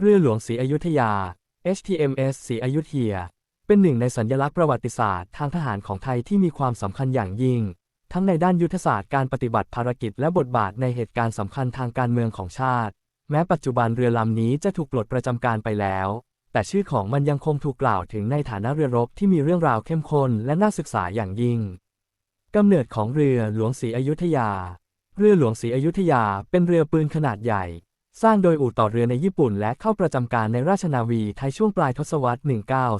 เรือหลวงศรีอยุธยา HTMS ศรีอยุธยา เป็นหนึ่งในสัญลักษณ์ประวัติศาสตร์ทางทหารของไทยที่มีความสำคัญอย่างยิ่ง ทั้งในด้านยุทธศาสตร์การปฏิบัติภารกิจและบทบาทในเหตุการณ์สำคัญทางการเมืองของชาติ แม้ปัจจุบันเรือลำนี้จะถูกปลดประจำการไปแล้ว แต่ชื่อของมันยังคงถูกกล่าวถึงในฐานะเรือรบที่มีเรื่องราวเข้มข้นและน่าศึกษาอย่างยิ่งกำเนิดของเรือหลวงศรีอยุธยา เรือหลวงศรีอยุธยาเป็นเรือปืนขนาดใหญ่ สร้างโดยอู่ต่อเรือในญี่ปุ่นและเข้าประจำการในราชนาวีไทยช่วงปลายทศวรรษ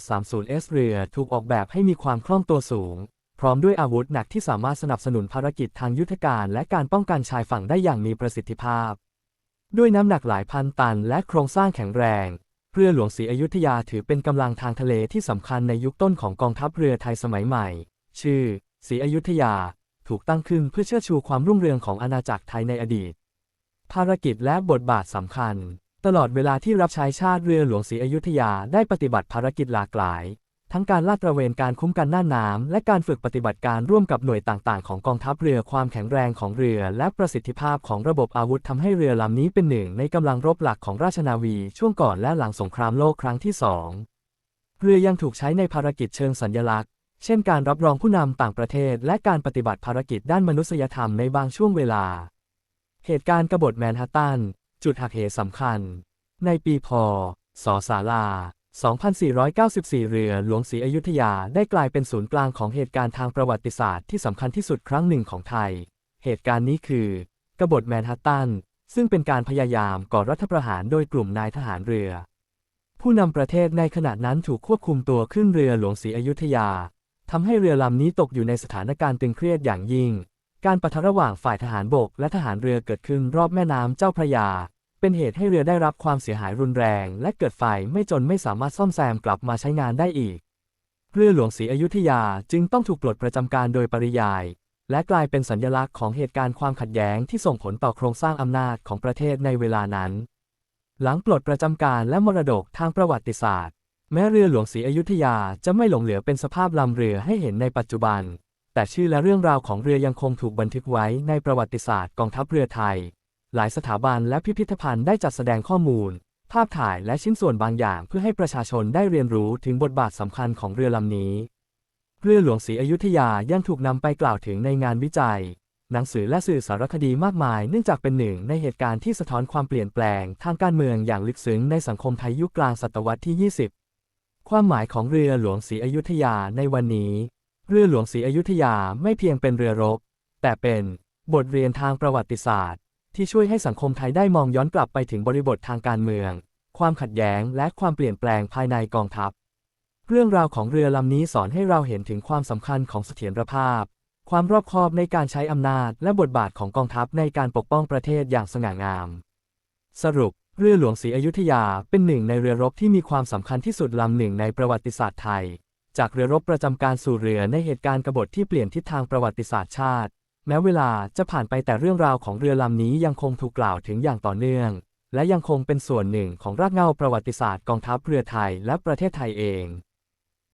1930 S เรือถูกออกแบบให้มีความคล่องตัวสูง พร้อมด้วยอาวุธหนักที่สามารถสนับสนุนภารกิจทางยุทธการและการป้องกันชายฝั่งได้อย่างมีประสิทธิภาพ ด้วยน้ำหนักหลายพันตันและโครงสร้างแข็งแรง เรือหลวงศรีอยุธยาถือเป็นกำลังทางทะเลที่สำคัญในยุคต้นของกองทัพเรือไทยสมัยใหม่ ชื่อศรีอยุธยา ถูกตั้งขึ้นเพื่อเชิดชูความรุ่งเรืองของอาณาจักรไทยในอดีต ภารกิจและบทบาทสำคัญ ตลอดเวลาที่รับใช้ชาติเรือหลวงศรีอยุธยาได้ปฏิบัติภารกิจหลากหลาย ทั้งการลาดตระเวนการคุ้มกันหน้าน้ำและการฝึกปฏิบัติการร่วมกับหน่วยต่างๆ ของกองทัพเรือความแข็งแรงของเรือ และประสิทธิภาพของระบบอาวุธทำให้เรือลำนี้เป็นหนึ่งในกำลังรบหลักของราชนาวีช่วงก่อนและหลังสงครามโลกครั้งที่สองเรือยังถูกใช้ในภารกิจเชิงสัญลักษณ์ เช่นการรับรองผู้นำต่างประเทศ และการปฏิบัติภารกิจด้านมนุษยธรรมในบางช่วงเวลา เหตุการณ์กบฏแมนฮัตตัน จุดหักเหสำคัญ ในปีพศศาลา 2494 เรือหลวงศรีอยุธยาได้กลายเป็นศูนย์กลางของเหตุการณ์ทางประวัติศาสตร์ที่สำคัญที่สุดครั้งหนึ่งของไทย เหตุการณ์นี้คือกบฏแมนฮัตตัน ซึ่งเป็นการพยายามก่อรัฐประหารโดยกลุ่มนายทหารเรือ ผู้นำประเทศในขณะนั้นถูกควบคุมตัวขึ้นเรือหลวงศรีอยุธยาทำให้เรือลำนี้ตกอยู่ในสถานการณ์ตึงเครียดอย่างยิ่ง การปะทะระหว่างฝ่ายทหารบกและทหารเรือเกิดขึ้นรอบแม่น้ำเจ้าพระยา เป็นเหตุให้เรือได้รับความเสียหายรุนแรง และเกิดไฟไม่จนไม่สามารถซ่อมแซมกลับมาใช้งานได้อีก เรือหลวงศรีอยุธยาจึงต้องถูกปลดประจำการโดยปริยาย และกลายเป็นสัญลักษณ์ของเหตุการณ์ความขัดแย้งที่ส่งผลต่อโครงสร้างอำนาจของประเทศในเวลานั้น หลังปลดประจำการและมรดกทางประวัติศาสตร์ แม้เรือหลวงศรีอยุธยาจะไม่หลงเหลือเป็นสภาพลำเรือให้เห็นในปัจจุบัน แต่ชื่อและเรื่องราวของเรือยังคงถูกบันทึกไว้ในประวัติศาสตร์กองทัพเรือไทย หลายสถาบันและพิพิธภัณฑ์ได้จัดแสดงข้อมูล ภาพถ่ายและชิ้นส่วนบางอย่างเพื่อให้ประชาชนได้เรียนรู้ถึงบทบาทสำคัญของเรือลำนี้ เรือหลวงศรีอยุธยายังถูกนำไปกล่าวถึงในงานวิจัย หนังสือและสื่อสารคดีมากมาย เนื่องจากเป็นหนึ่งในเหตุการณ์ที่สะท้อนความเปลี่ยนแปลง ทางการเมืองอย่างลึกซึ้งในสังคมไทยยุคกลางศตวรรษที่ 20 ความหมายของเรือหลวงศรีอยุธยาในวันนี้ เรือหลวงศรีอยุธยาไม่เพียงเป็นเรือรบ แต่เป็นบทเรียนทางประวัติศาสตร์ ที่ช่วยให้สังคมไทยได้มองย้อนกลับไปถึงบริบททางการเมือง ความขัดแย้งและความเปลี่ยนแปลงภายในกองทัพ เรื่องราวของเรือลำนี้สอนให้เราเห็นถึงความสำคัญของเสถียรภาพ ความรอบคอบในการใช้อำนาจและบทบาทของกองทัพในการปกป้องประเทศอย่างสง่างาม สรุป เรือหลวงศรีอยุธยาเป็นหนึ่งในเรือรบที่มีความสำคัญที่สุดลำหนึ่งในประวัติศาสตร์ไทย จากเรือรบประจำการสู่เรือในเหตุการณ์กบฏที่เปลี่ยนทิศทางประวัติศาสตร์ชาติ แม้เวลาจะผ่านไปแต่เรื่องราวของเรือลำนี้ยังคงถูกกล่าวถึงอย่างต่อเนื่อง และยังคงเป็นส่วนหนึ่งของรากเหง้าประวัติศาสตร์กองทัพเรือไทยและประเทศไทยเอง